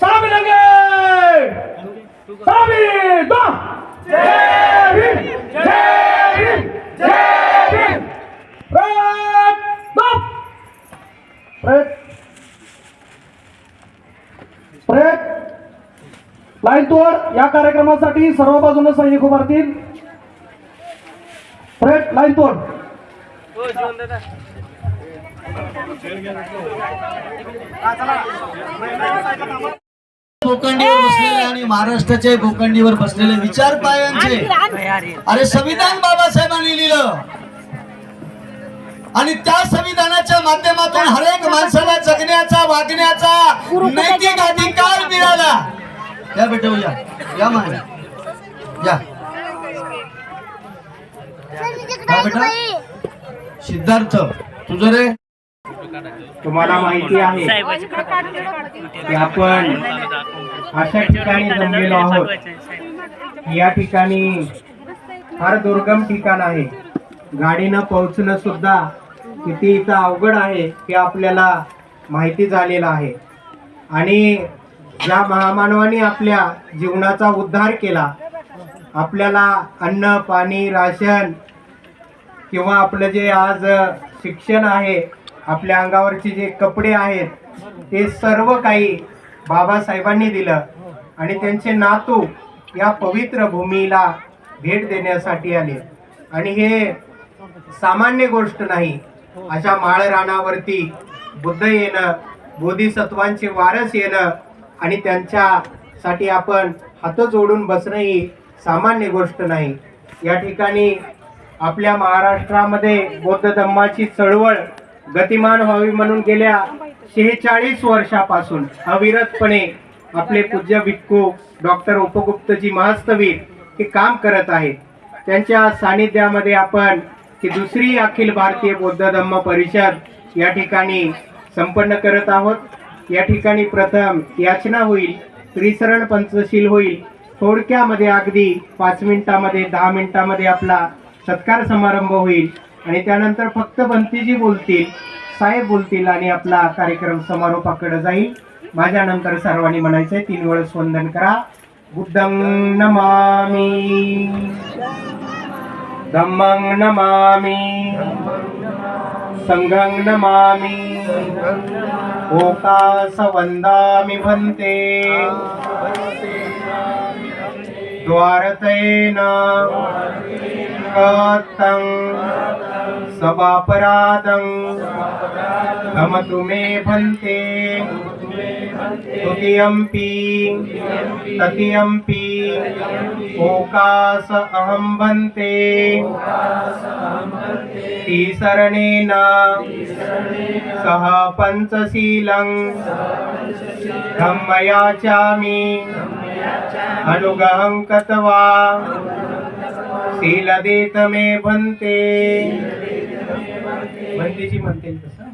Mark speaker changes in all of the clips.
Speaker 1: सलाम लगे सामी दो! जय भीम जय भीम जय भीम प्रयत्न दो! प्रयत्न प्रयत्न लाईन तोर या कार्यक्रमासाठी सर्व बाजूने सैनिक उभारतील प्रयत्न लाईन चला
Speaker 2: भूखंडीवर बसलेले आणि महाराष्ट्राच्या भूखंडीवर बसलेले विचार पायांचे. अरे संविधान बाबासाहेबांनी लिहिलं. आणि त्या संविधानाच्या माध्यमातून हरेक माणसाला जगण्याचा वागण्याचा नैतिक अधिकार मिळाला. या बेटा या. या. या बेटा. सिद्धार्थ तुझं रे.
Speaker 1: तुम्हाला माहिती आहे की आपण अशा ठिकाणी जमलेलो आहोत. या ठिकाणी फार दुर्गम ठिकाण आहे. गाडीनं पोहोचणं सुद्धा किती इथं अवघड आहे हे आपल्याला माहिती झालेलं आहे. आणि ज्या महामानवाने आपल्या जीवनाचा उद्धार केला आपल्याला अन्न पाणी राशन किंवा आपलं जे आज शिक्षण आहे आपल्या अंगावरचे जे कपडे आहेत ते सर्व काही बाबासाहेबांनी दिलं. आणि त्यांचे नातू या पवित्र भूमीला भेट देण्यासाठी आले. आणि हे सामान्य गोष्ट नाही अशा माळरानावरती बुद्ध येणं बोधिसत्वांचे वारस येणं आणि त्यांच्यासाठी आपण हात जोडून बसणं ही सामान्य गोष्ट नाही. या ठिकाणी आपल्या महाराष्ट्रामध्ये बौद्ध धम्माची चळवळ गतिमान व्हावी म्हणून गेल्या शेहेचाळीस वर्षापासून अविरतपणे आपले पूज्य भिक्खू डॉक्टर उपगुप्तजी महास्तवीर हे काम करत आहेत. त्यांच्या सानिध्यामध्ये आपण ही दुसरी अखिल भारतीय बौद्ध धम्म परिषद या ठिकाणी संपन्न करत आहोत. या ठिकाणी प्रथम याचना होईल त्रिसरण पंचशील होईल. थोडक्यामध्ये अगदी पाच मिनिटामध्ये दहा मिनिटामध्ये आपला सत्कार समारंभ होईल. आणि त्यानंतर फक्त बंतीजी बोलतील साहेब बोलतील आणि आपला कार्यक्रम समारोपाकडे जाईल. माझ्यानंतर सर्वांनी म्हणायचंय तीन वेळेस वंदन करा. बुद्धं नमामी. धम्मं नमामी. संघं नमामी. ओकास वंदामि भन्ते. द्वारतेन कतं सबापराधं गमतु मे भन्ते तुतियम्पि। ततियम्पि। ओकास अहं भन्ते तिसरणेन सह पञ्चशीलं। धम्मयाचामि। अनुगहं कत्वा शीलदेत मे भन्ते भन्तेजी म्हणते तसं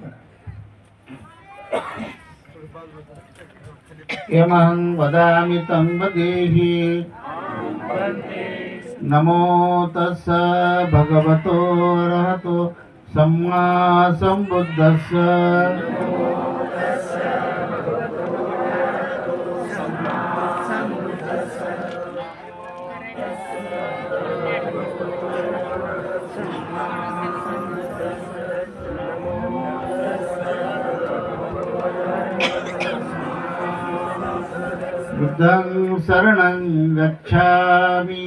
Speaker 3: यमहं वदामि तं वदेहि. नमो तस्स भगवतो रहतो सम्मा सम्बुद्धस्स बुद्धं शरणं गच्छामि।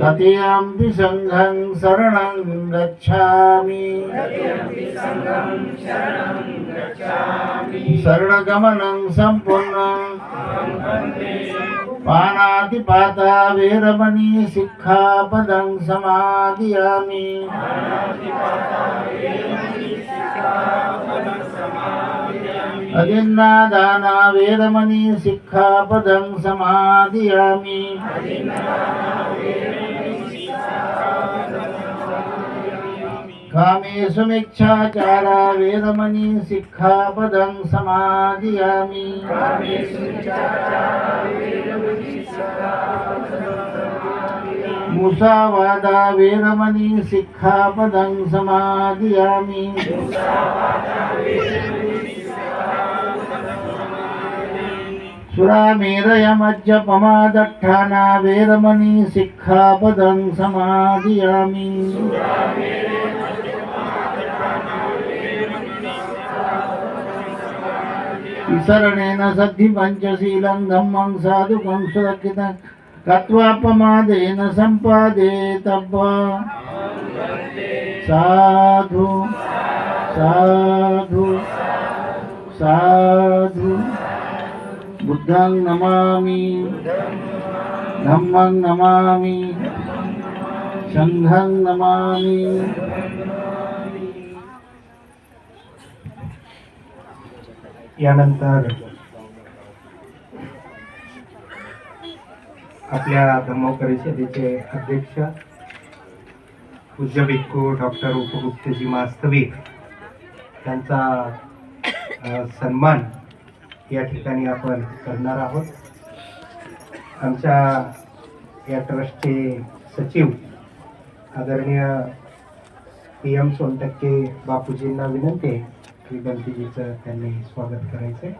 Speaker 3: ततियम्पि सङ्घं शरणं गच्छामि। शरणगमनं सम्पूर्णम् पानातिपाता वेरमणि सिक्खापदं समादयामि। అజిన్నాదానా వేదమణి శిక్షాపదం సమాధియామి. కామేశు మిక్షాచారా వేదమణి శిక్షాపదం సమాధియామి. ముసావాదా వేదమణి శిక్షాపదం సమాధియామి. ముసావాదా వేదమణి సురామేరయ మధ్య పమాదట్టానా సమాధియామి. విసరణేన సద్ధి పంచశీలం ధమ్మం సాధుకం సురక్షితం కత్వా ప్రమాదేన సాధు సాధు సాధు. बुद्धं नमामि। धम्मं नमामि। सङ्घं नमामि।
Speaker 1: यानंतर आपल्या धम्म परिषदेचे अध्यक्ष पूज्य भिक्खू डॉक्टर उपगुप्तजी मास्तविक त्यांचा सन्मान या ठिकाणी आपण करणार आहोत. आमच्या या ट्रस्टचे सचिव आदरणीय पी एम सोनटक्के बापूजींना विनंती आहे की गणपतीजीचं त्यांनी स्वागत करायचं आहे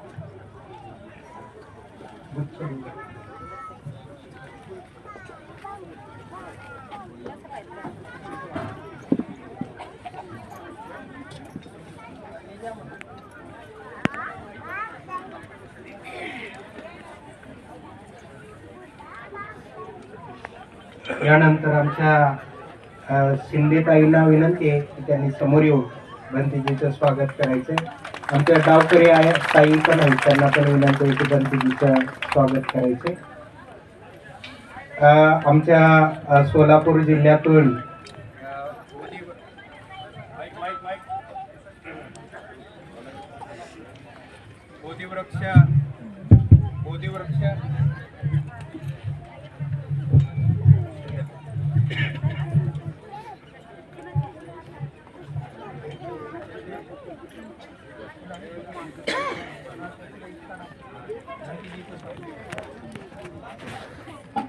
Speaker 1: यानंतर आमच्या शिंदेताईला विनंती आहे की त्यांनी समोर येऊन बंतीजीचं स्वागत करायचं आमच्या डावकरी आहे ताई पण आहेत त्यांना पण विनंती आहे की बंतीजीचं स्वागत करायचे आमच्या सोलापूर जिल्ह्यातून
Speaker 4: बोधिवृक्ष बोधिवृक्ष.
Speaker 1: Thank you.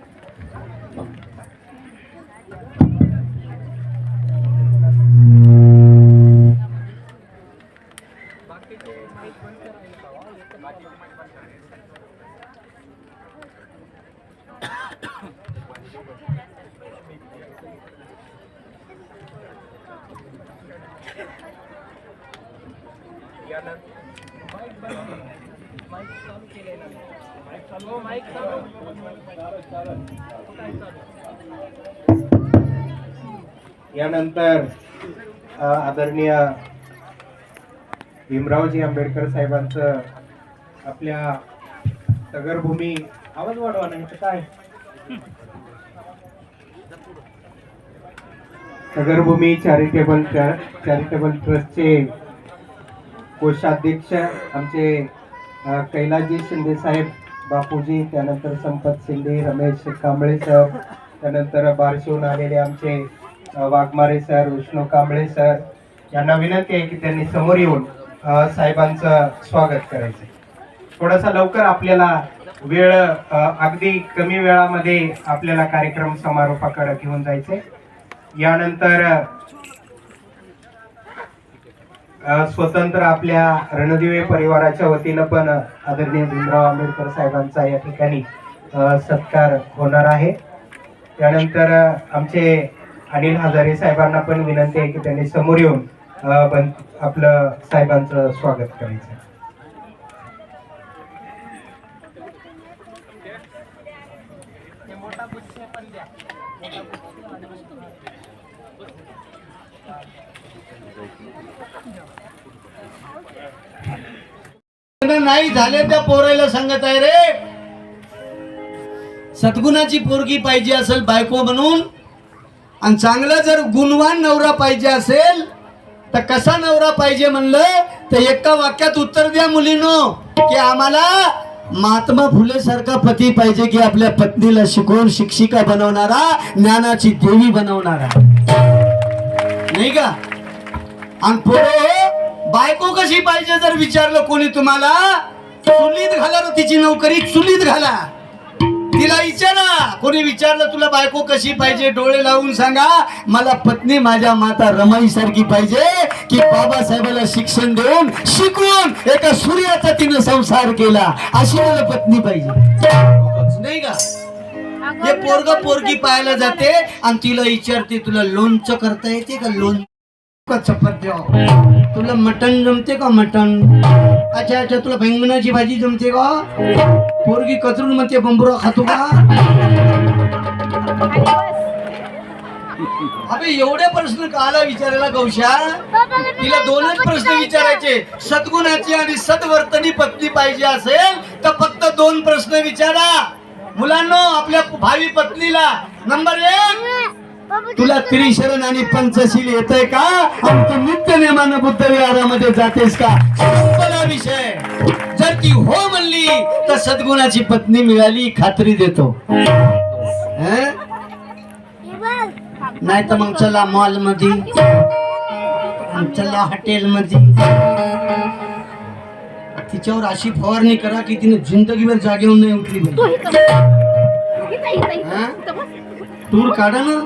Speaker 1: यानंतर आदरणीय भीमरावजी आंबेडकर साहेबांचं आपल्या सगरभूमी आवाज वाढवा नाही काय? सगरभूमी चॅरिटेबल चॅरिटेबल ट्रस्टचे कोषाध्यक्ष आमचे कैलाजी शिंदे साहेब बापूजी त्यानंतर संपत शिंदे रमेश कांबळे सर त्यानंतर बारशिवून आलेले आमचे वाघमारे सर विष्णू कांबळे सर यांना विनंती आहे की त्यांनी समोर येऊन साहेबांचं स्वागत करायचं. थोडासा लवकर आपल्याला वेळ अगदी कमी वेळामध्ये आपल्याला कार्यक्रम समारोपाकडे घेऊन जायचे यानंतर स्वतंत्र आपल्या रणदिवे परिवाराच्या वतीनं पण आदरणीय भीमराव आंबेडकर साहेबांचा या ठिकाणी सत्कार होणार आहे. त्यानंतर आमचे अनिल हजारे साहेबांना पण विनंती आहे की त्यांनी समोर येऊन बन आपलं साहेबांचं स्वागत करायचं
Speaker 4: हे मोठा गुच्छ पण द्या
Speaker 2: लग्न नाही झाले त्या पोरायला सांगत आहे रे? सद्गुणाची पोरगी पाहिजे असेल बायको म्हणून आणि चांगला जर गुणवान नवरा पाहिजे असेल तर कसा नवरा पाहिजे म्हणलं? तर एका वाक्यात उत्तर द्या मुलीनो की आम्हाला महात्मा फुले सारखा पती पाहिजे की आपल्या पत्नीला शिकवून शिक्षिका बनवणारा ज्ञानाची देवी बनवणारा. नाही का? आणि पुढे बायको कशी पाहिजे जर विचारलं कोणी तुम्हाला? चुलीत घाला तिची नोकरी चुलीत घाला. तिला विचारा. कोणी विचारलं तुला बायको कशी पाहिजे? डोळे लावून सांगा. मला पत्नी माझ्या माता रमाई सारखी पाहिजे की बाबासाहेबाला शिक्षण देऊन शिकवून एका सूर्याचा तिनं संसार केला. अशी मला पत्नी पाहिजे. नाही का? हे पोरग पोरगी पाहायला जाते आणि तिला विचारते तुला लोणचं करता येते का? लोण का तुला मटण जमते का मटण? अच्छा अच्छा तुला बैंगणाची भाजी जमते का? पोरगी कचरून म्हणते बंबुरा खातो का? अबे एवढे प्रश्न काला विचारायला गौशा? तिला दोनच प्रश्न विचारायचे. सद्गुणाची आणि सद्वर्तनी पत्नी पाहिजे असेल तर फक्त दोन प्रश्न विचारा. मुलांना आपल्या भावी पत्नीला. नंबर एक तुला त्रिशरण आणि पंचशील येतंय का? आणि तू नित्य नेमानं बुद्ध विहारामध्ये जातेस का? विषय. जर ती हो म्हणली तर सद्गुणाची पत्नी मिळाली खात्री देतो. नाही तर मग चला मॉलमध्ये चला हॉटेल मध्ये तिच्यावर अशी फवारणी करा की तिने जिंदगीभर जागेवर नाही उठली? टूर काढा ना.